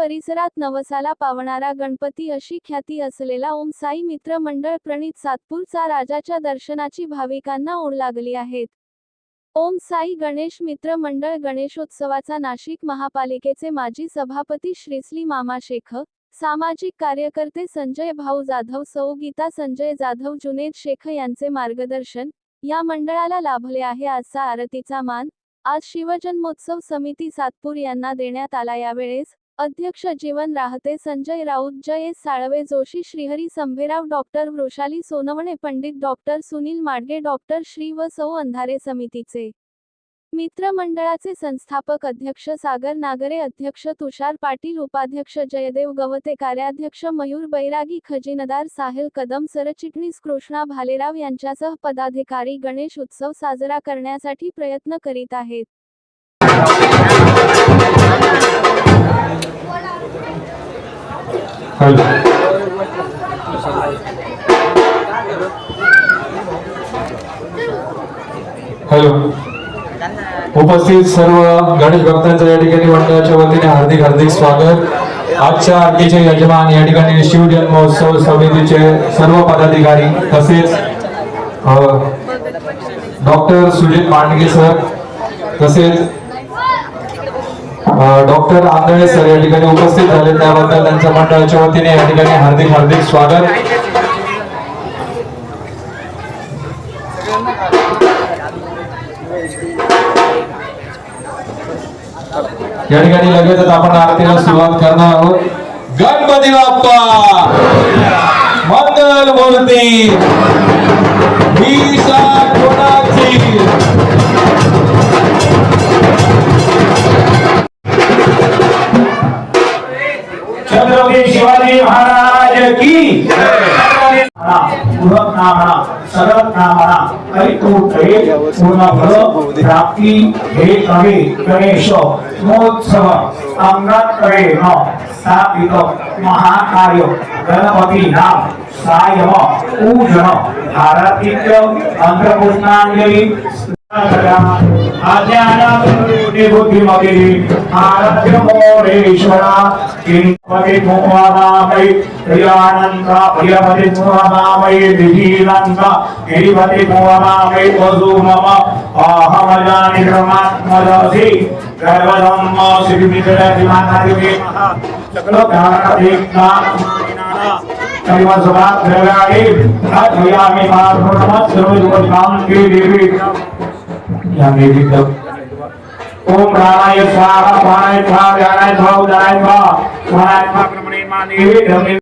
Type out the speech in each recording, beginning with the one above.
परिसरात नवसाला पावणारा गणपती अशी ख्याती असलेला ओम साई मित्र मंडळ प्रणित सातपूरचा राजाच्या दर्शनाची भाविकांना ओढ लागली आहेत ओम साई गणेश मित्र मंडळ गणेशोत्सवाचा नाशिक महापालिकेचे माजी सभापती श्रीसली मामा शेख सामाजिक कार्यकर्ते संजय भाऊ जाधव सौ गीता संजय जाधव जुनेद शेख यांचे मार्गदर्शन या मंडळाला लाभले आहे आजचा आरतीचा मान आज शिवजन्मोत्सव समिती सातपूर यांना देण्यात आला. यावेळेस अध्यक्ष Jeevan Rahate Sanjay Raut Jayesh Salve Joshi Shrihari Sambherao doctor Vrushali Sonawane Pandit doctor Sunil Madge doctor Shri व सौ अंधारे समितीचे मित्रमंडळाचे संस्थापक अध्यक्ष सागर नागरे अध्यक्ष तुषार पाटील उपाध्यक्ष जयदेव गवते कार्याध्यक्ष मयूर बैरागी खजिनदार साहिल कदम सरचिटणीस कृष्णा भालेराव यांच्यासह पदाधिकारी गणेश उत्सव साजरा करण्यासाठी प्रयत्न करीत आहेत. हॅलो उपस्थित सर्व गणेश भक्तांचं या ठिकाणी मंडळाच्या वतीने हार्दिक हार्दिक स्वागत आजच्या आरतीचे यजमान या ठिकाणी शिवजन्मोत्सव समितीचे सर्व पदाधिकारी तसेच डॉक्टर सुजित मांडगे सर तसेच डॉक्टर आंधळे सर या ठिकाणी उपस्थित झाले. त्याबद्दल त्यांच्या मंडळाच्या वतीने या ठिकाणी हार्दिक हार्दिक स्वागत. या ठिकाणी लगेचच आपण आरतीला सुरुवात करणार आहोत. गणपती बाप्पा! मंगल मूर्ती! नामना नामणा नामना नामणा कैकूट हे पूर्ण फळ प्राप्ती हे कवे गणेश महोत्सव अंगात करे न स्थापित महाकार्य गणपती नाम सायम पूजन भारतीय अंतर्पुष्णांजली बुद्धिमती आराध्य मोरेश्वरा किंपति प्रियपति मुहामामयि दिजीनंद गिरिपति मुहामामयि वसु मम अहमजानि क्रमात्मदसि गर्वधम्म श्रीमित्रति मातादिवे सकल द्रव्याणि अध्यायामि मार्गमत सर्वजुपदां देवी त्यामुळे ओम रामाय स्वाहा स्वाहाय स्वाहा व्यानाय स्वाहा उदानाय स्वाहा महाराज स्वाहा क्रमणे मानेवे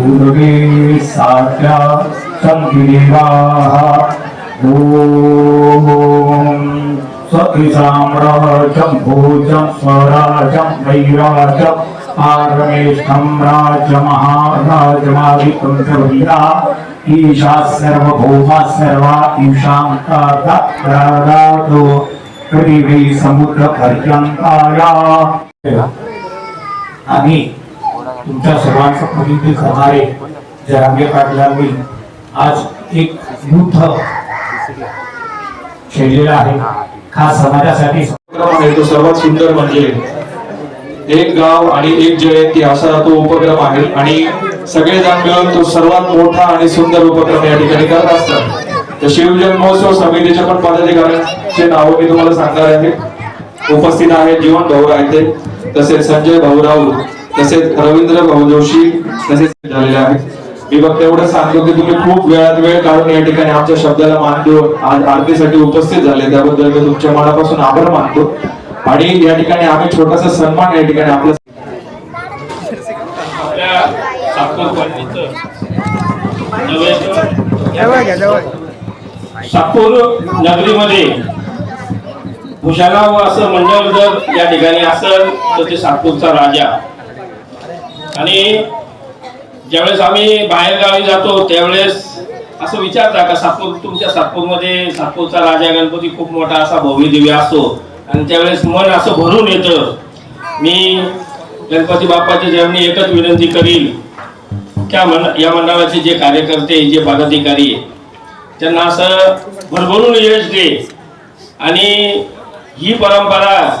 सदक्षरप्रभूर्गे साध्या सन्तिदेवाः ॐ स्वतिसाम्राजं भोजं स्वराजं वैराजं आरमेष्ठं राजमहाराजमादिकं प्रवीरा ईशा सर्वभौमा सर्वा ईशां कादातो पृथिवी समुद्रपर्यन्ताया। आम्ही तुमच्या सर्वांचं प्रतिनिधी करणारे जरांगे पाटलांनी आज एक युद्ध खेळलेला आहे. खास समाजासाठी आहे तो सर्वात सुंदर म्हणजे एक गाव आणि एक जयंती असा तो उपक्रम आहे. आणि सगळेजण मिळून तो सर्वात मोठा आणि सुंदर उपक्रम या ठिकाणी करत असतात. तर शिवजन्मोत्सव समितीच्या पण पदाधिकाऱ्यांचे नाव मी तुम्हाला सांगणार आहे. उपस्थित आहे जीवन भाऊ रायते तसेच संजय भाऊराव तसेच रवींद्र भाऊ जोशी तसेच झालेले आहेत. मी फक्त एवढं सांगतो की तुम्ही खूप वेळात वेळ काढून या ठिकाणी आमच्या शब्दाला मान देऊन आज आरतीसाठी उपस्थित झाले. त्याबद्दल मी तुमच्या मनापासून आभार मानतो. आणि या ठिकाणी आम्ही छोटासा सन्मान या ठिकाणी आपल्या सापूर नगरीमध्ये भुशाला असं मंडळ जर या ठिकाणी असेल तर ते सातपूरचा राजा. आणि ज्यावेळेस आम्ही बाहेर गावी जातो त्यावेळेस असं विचारता का सातपूर तुमच्या सातपूरमध्ये सातपूरचा राजा गणपती खूप मोठा असा भव्य दिव्य असतो. आणि त्यावेळेस मन असं भरून येतं. मी गणपती बाप्पाच्या जेवणी एकच विनंती करील. त्या मंड या मंडळाचे जे कार्यकर्ते जे पदाधिकारी त्यांना असं भरभरून यश दे. आणि ही परंपरा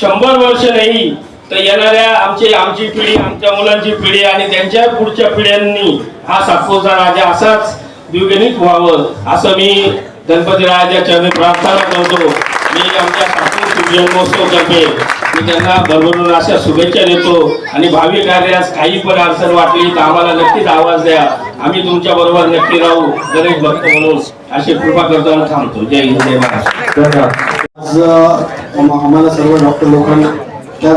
शंभर वर्ष नाही तर येणाऱ्या आमची आमची पिढी आमच्या मुलांची पिढी आणि त्यांच्या पुढच्या पिढ्यांनी हा सातपूरचा राजा असाच द्विगणित व्हावं असं मी गणपती राजाच्या चरणी प्रार्थना करतो. मी आमच्या सातपूर शिवजन्मोत्सव तर्फे मी त्यांना भरभरून अशा शुभेच्छा देतो आणि भावी कार्यास काही पण अडचण वाटली तर आम्हाला नक्कीच आवाज द्या. आम्ही तुमच्या बरोबर नक्की राहू गणेश भक्त म्हणून अशी कृपा करतो आणि थांबतो. जय हिंद जय महाराष्ट्र. आज आम्हाला सर्व डॉक्टर लोकांना त्या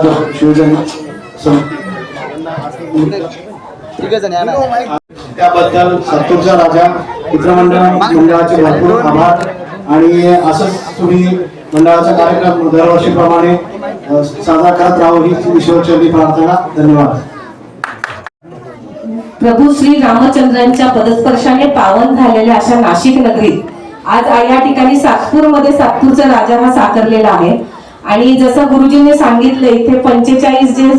त्याबद्दल सत्तूरचा राजा मित्रमंडळ मंडळाचे भरपूर आभार. आणि असंच तुम्ही मंडळाचा कार्यक्रम दरवर्षीप्रमाणे साजरा करत राहू ही ईश्वरचरणी प्रार्थना. धन्यवाद. प्रभू श्री रामचंद्रांच्या पदस्पर्शाने पावन झालेल्या अशा नाशिक नगरीत आज या ठिकाणी सातपूरमध्ये सातपूरचा राजा हा साकारलेला आहे. आणि जसं गुरुजींनी सांगितलं इथे पंचेचाळीस जे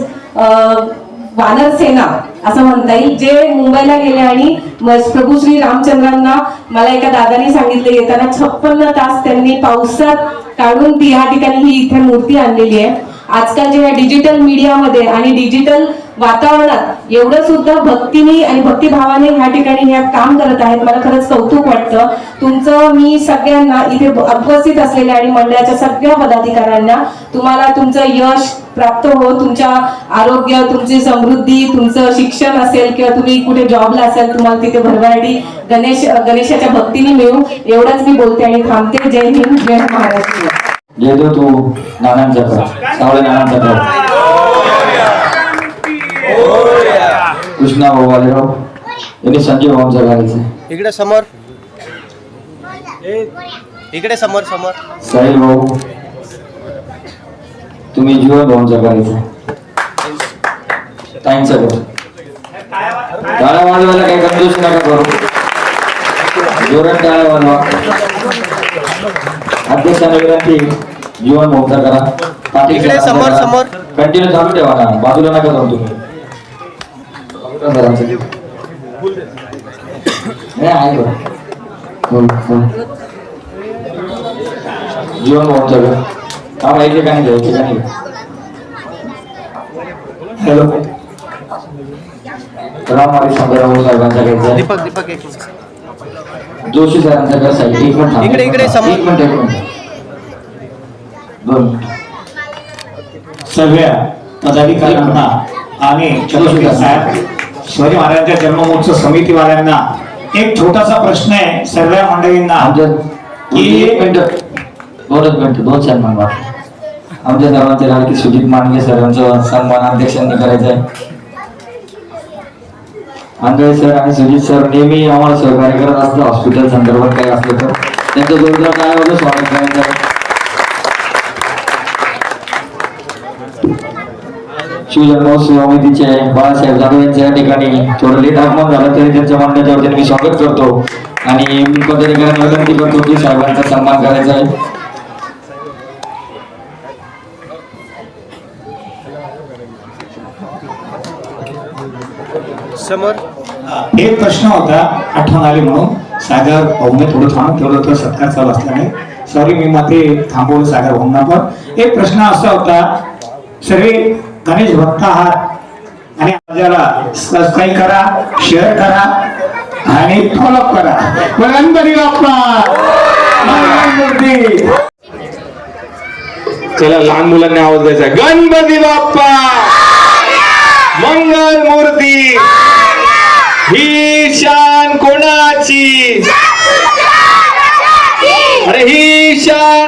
वानर सेना असं म्हणता येईल जे मुंबईला गेले आणि प्रभू श्री रामचंद्रांना मला एका दादानी सांगितले येताना छप्पन्न तास त्यांनी पावसात काढून ती या ठिकाणी ही इथे मूर्ती आणलेली आहे. आजकालच्या या डिजिटल मीडियामध्ये आणि डिजिटल वातावरणात एवढं सुद्धा भक्तीने आणि भक्तिभावाने ह्या ठिकाणी ह्या काम करत आहेत मला खरंच कौतुक वाटतं. तुमचं मी सगळ्यांना इथे उपस्थित असलेल्या आणि मंडळाच्या सगळ्या पदाधिकाऱ्यांना तुम्हाला तुमचं यश प्राप्त हो तुमच्या आरोग्य तुमची समृद्धी तुमचं शिक्षण असेल किंवा तुम्ही कुठे जॉबला असेल तुम्हाला तिथे भरभराटी गणेश गणेशाच्या भक्तीने मिळू एवढंच मी बोलते आणि थांबते. जय हिंद जय महाराष्ट्र. येतो तू नानांचा कर सावळे नानांचा कर कृष्णा भाऊ वालेराव यांनी संजय भाऊंचा करायचं इकडे समोर. इकडे समोर समोर. साहिल भाऊ. तुम्ही जीवन भाऊंचा करायचं ताईंचा कर टाळ्या वाजवायला काही कंजूस नका करू. जोरात टाळ्या वाजवा. अध्यक्षांना विनंती. जीवन भाऊंचा करा. इकडे समोर, समोर. कंटिन्यू चालू ठेवा ना. बाजूला नका जाऊ तुम्ही. जीवन भाऊंचा घर हा माहिती ठिकाणी घ्या ठिकाणी हॅलो. राम हरी शंभरराव साहेबांचा घ्यायचा आहे. दीपक दीपक. जोशी सरांचा घर साहेब एक मिनिट. इकडे, इकडे. एक मिनिट एक मिनिट. दोन. मिनिट. सगळ्या पदाधिकाऱ्यांना आणि छत्रपती साहेब शिवाजी महाराजांच्या जन्ममहोत्सव समितीवाल्यांना एक छोटासा प्रश्न आहे सर्व मंडळींना. एक मिनिट. दोनच मिनिट दोन सन्मान वाटले आमच्या सर्वांचे लाडके सुजित मांडगे सरांचा सन्मान अध्यक्षांनी करायचा आहे आंधळे सर आणि सुजित सर नेहमी आम्हाला सहकार्य करत असतात. हॉस्पिटल संदर्भात काही असलं तर. त्यांचं जोरदार काय होतं स्वागत करायचं शिवजन्मोत्सव समितीचे बाळासाहेब जाधव यांच्या या ठिकाणी थोडं लेट आगमन झालं. तरी त्यांच्या वतीने मी स्वागत करतो. आणि मी पदाधिकाऱ्यांना विनंती करतो की साहेबांचा सन्मान करायचा आहे. समोर. एक प्रश्न होता आठवण आली म्हणून. सागर भाऊने थोडं थांबून ठेवलं होतं. सत्कार चालू असल्याने. सॉरी मी मध्ये थांबवलं सागर भाऊंना पण. एक प्रश्न असा होता. सर्व गणेश भक्त आहात. आणि माझ्याला सबस्क्राईब करा शेअर करा आणि फॉलो करा. मग गणपती. बाप्पा. चला लहान मुलांना आवाज द्यायचा. गणपती बाप्पा. मंगल मूर्ती. ही शान कोणाची? अरे ही शान